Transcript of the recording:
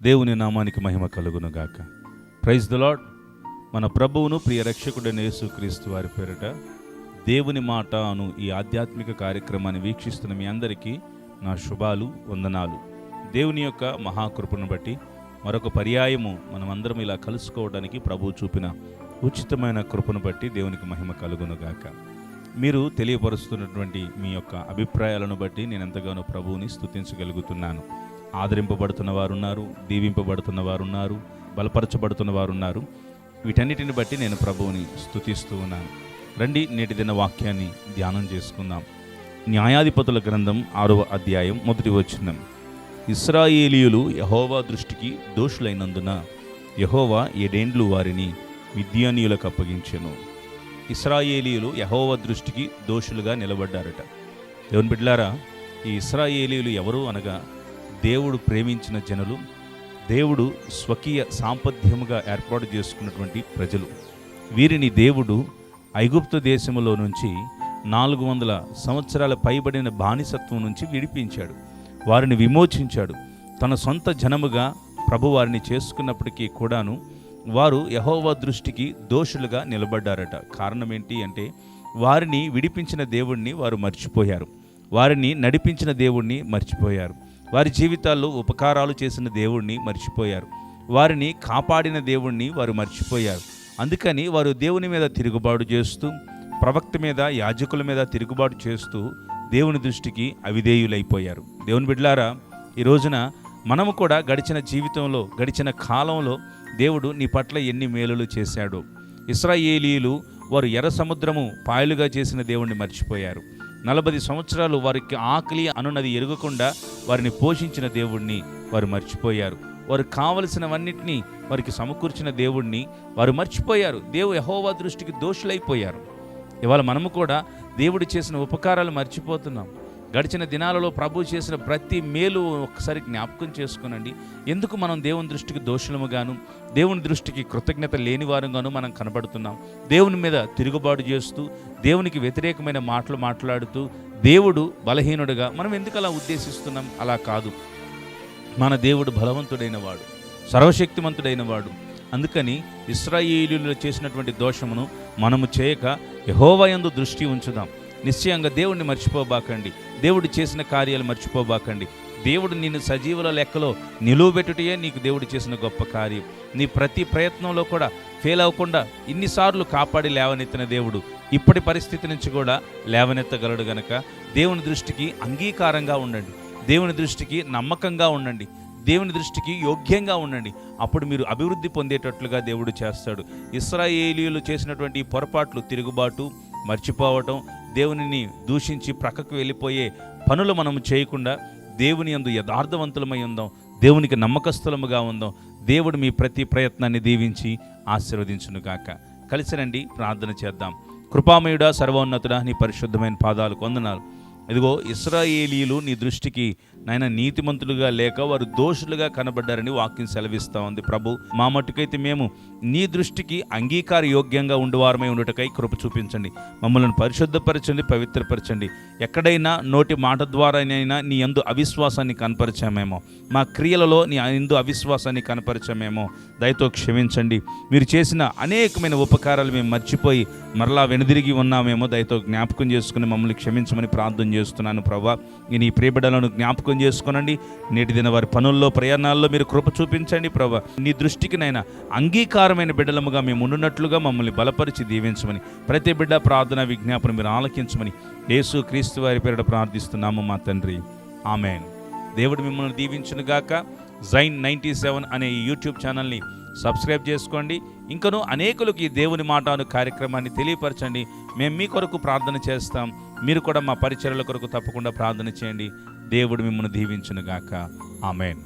దేవుని నామానికి మహిమ కలుగును గాక ప్రైజ్ ద లాడ్ మన ప్రభువును ప్రియ రక్షకుడైన యేసుక్రీస్తు వారి పేరిట దేవుని మాట అను ఈ ఆధ్యాత్మిక కార్యక్రమాన్ని వీక్షిస్తున్న మీ అందరికీ నా శుభాలు వందనాలు. దేవుని యొక్క మహాకృపను బట్టి మరొక పర్యాయము మనమందరం ఇలా కలుసుకోవడానికి ప్రభు చూపిన ఉచితమైన కృపను బట్టి దేవునికి మహిమ కలుగును గాక మీరు తెలియపరుస్తున్నటువంటి మీ యొక్క అభిప్రాయాలను బట్టి నేను ఎంతగానో ప్రభువుని స్తుతించగలుగుతున్నాను. ఆదరింపబడుతున్న వారు ఉన్నారు దీవింపబడుతున్న వారు ఉన్నారు బలపరచబడుతున్న వారు ఉన్నారు వీటన్నిటిని బట్టి నేను ప్రభువుని స్తుతిస్తూ ఉన్నాను. రండి నేటి దిన వాక్యాన్ని ధ్యానం చేసుకుందాం. న్యాయాధిపతుల గ్రంథం ఆరవ అధ్యాయం మొదటి వచనం. ఇస్రాయేలీయులు యహోవా దృష్టికి దోషులైనందున యహోవా ఏడేండ్లు వారిని మిద్యానీయులకు అప్పగించెను. ఇస్రాయేలీయులు యహోవా దృష్టికి దోషులుగా నిలబడ్డారట. దేవుని బిడ్లారా ఈ ఇస్రాయేలీయులు ఎవరు అనగా దేవుడు ప్రేమించిన జనులు దేవుడు స్వకీయ సాంపథ్యముగా ఏర్పాటు చేసుకున్నటువంటి ప్రజలు. వీరిని దేవుడు ఐగుప్తు దేశంలో నుంచి నాలుగు వందల సంవత్సరాల పైబడిన బానిసత్వం నుంచి విడిపించాడు. వారిని విమోచించాడు. తన సొంత జనముగా ప్రభు వారిని చేసుకున్నప్పటికీ కూడాను వారు యహోవా దృష్టికి దోషులుగా నిలబడ్డారట. కారణం ఏంటి అంటే వారిని విడిపించిన దేవుణ్ణి వారు మర్చిపోయారు. వారిని నడిపించిన దేవుణ్ణి మర్చిపోయారు. వారి జీవితాల్లో ఉపకారాలు చేసిన దేవుణ్ణి మర్చిపోయారు. వారిని కాపాడిన దేవుణ్ణి వారు మర్చిపోయారు. అందుకని వారు దేవుని మీద తిరుగుబాటు చేస్తూ ప్రవక్త మీద యాజకుల మీద తిరుగుబాటు చేస్తూ దేవుని దృష్టికి అవిధేయులైపోయారు. దేవుని బిడ్లారా ఈ రోజున మనము కూడా గడిచిన జీవితంలో గడిచిన కాలంలో దేవుడు నీ పట్ల ఎన్ని మేలులు చేశాడో. ఇస్రాయేలీలు వారు ఎర్ర సముద్రము పాయలుగా చేసిన దేవుణ్ణి మర్చిపోయారు. నలభై సంవత్సరాలు వారికి ఆకలి అనున్నది ఎరగకుండా వారిని పోషించిన దేవుణ్ణి వారు మర్చిపోయారు. వారు కావలసినవన్నిటినీ వారికి సమకూర్చిన దేవుణ్ణి వారు మర్చిపోయారు. దేవు యహోవా దృష్టికి దోషులైపోయారు. ఇవాళ మనము కూడా దేవుడు చేసిన ఉపకారాలు మర్చిపోతున్నాం. గడిచిన దినాలలో ప్రభు చేసిన ప్రతి మేలు ఒకసారి జ్ఞాపకం చేసుకునండి. ఎందుకు మనం దేవుని దృష్టికి దోషులముగాను దేవుని దృష్టికి కృతజ్ఞత లేని వారుగాను మనం కనబడుతున్నాం. దేవుని మీద తిరుగుబాటు చేస్తూ దేవునికి వ్యతిరేకమైన మాటలు మాట్లాడుతూ దేవుడు బలహీనుడుగా మనం ఎందుకు అలా ఉద్దేశిస్తున్నాం? అలా కాదు. మన దేవుడు బలవంతుడైన వాడు సర్వశక్తిమంతుడైన వాడు. అందుకని ఇస్రాయేలీలు చేసినటువంటి దోషమును మనము చేయక యహోవయందు దృష్టి ఉంచుదాం. నిశ్చయంగా దేవుడిని మర్చిపోబాకండి. దేవుడు చేసిన కార్యాలు మర్చిపోబాకండి. దేవుడు నిన్ను సజీవుల లెక్కలో నిలువబెట్టుటయే నీకు దేవుడు చేసిన గొప్ప కార్యం. నీ ప్రతి ప్రయత్నంలో కూడా ఫెయిల్ అవ్వకుండా ఇన్నిసార్లు కాపాడి లేవనెత్తిన దేవుడు ఇప్పటి పరిస్థితి నుంచి కూడా లేవనెత్తగలడు గనక. దేవుని దృష్టికి అంగీకారంగా ఉండండి. దేవుని దృష్టికి నమ్మకంగా ఉండండి. దేవుని దృష్టికి యోగ్యంగా ఉండండి. అప్పుడు మీరు అభివృద్ధి పొందేటట్లుగా దేవుడు చేస్తాడు. ఇస్రాయేలీలు చేసినటువంటి పొరపాట్లు తిరుగుబాటు మర్చిపోవటం దేవునిని దూషించి ప్రక్కకు వెళ్ళిపోయే పనులు మనం చేయకుండా దేవుని యందు యథార్థవంతులమై ఉందాం దేవునికి నమ్మకస్తులముగా ఉందాం దేవుడు మీ ప్రతి ప్రయత్నాన్ని దీవించి ఆశీర్వదించును గాక. కలిసి రండి ప్రార్థన చేద్దాం. కృపామయుడ సర్వోన్నతుడ నీ పరిశుద్ధమైన పాదాలు కొందనాలు ఇదిగో ఇస్రాయేలీలు నీ దృష్టికి నాయన నీతిమంతులుగా లేక వారు దోషులుగా కనబడ్డారని వాక్యం సెలవిస్తా ఉంది. ప్రభు మా మట్టుకైతే మేము నీ దృష్టికి అంగీకార యోగ్యంగా ఉండేవారమై ఉండుటకై కృప చూపించండి. మమ్మల్ని పరిశుద్ధపరచండి పవిత్రపరచండి. ఎక్కడైనా నోటి మాట ద్వారానైనా నీ ఎందు అవిశ్వాసాన్ని కనపరిచామేమో. మా క్రియలలో నీ ఎందు అవిశ్వాసాన్ని కనపరిచామేమో. దయతో క్షమించండి. మీరు చేసిన అనేకమైన ఉపకారాలు మేము మర్చిపోయి మరలా వెనుదిరిగి ఉన్నామేమో. దయతో జ్ఞాపకం చేసుకుని మమ్మల్ని క్షమించమని ప్రార్థన చేస్తున్నాను ప్రభా. ఈ నీ ప్రియబిడలను జ్ఞాపకం చేసుకునండి. నేటి దిన వారి పనుల్లో ప్రయాణాల్లో మీరు కృప చూపించండి ప్రభా. నీ దృష్టికి నైనా అంగీకారమైన బిడ్డలముగా మేము ఉండున్నట్లుగా మమ్మల్ని బలపరిచి దీవించమని ప్రతి బిడ్డ ప్రార్థన విజ్ఞాపన మీరు ఆలకించమని యేసు క్రీస్తు వారి పేరిట ప్రార్థిస్తున్నాము మా తండ్రి. ఆమెన్. దేవుడు మిమ్మల్ని దీవించునుగాక జైన్ నైంటీ సెవెన్ అనే ఈ యూట్యూబ్ ఛానల్ని సబ్స్క్రైబ్ చేసుకోండి. ఇంకనూ అనేకులకు ఈ దేవుని మాట అను కార్యక్రమాన్ని తెలియపరచండి. మేము మీ కొరకు ప్రార్థన చేస్తాం. మీరు కూడా మా పరిచర్ల కొరకు తప్పకుండా ప్రార్థన చేయండి. దేవుడు మిమ్మల్ని దీవించునుగాక. ఆమెన్.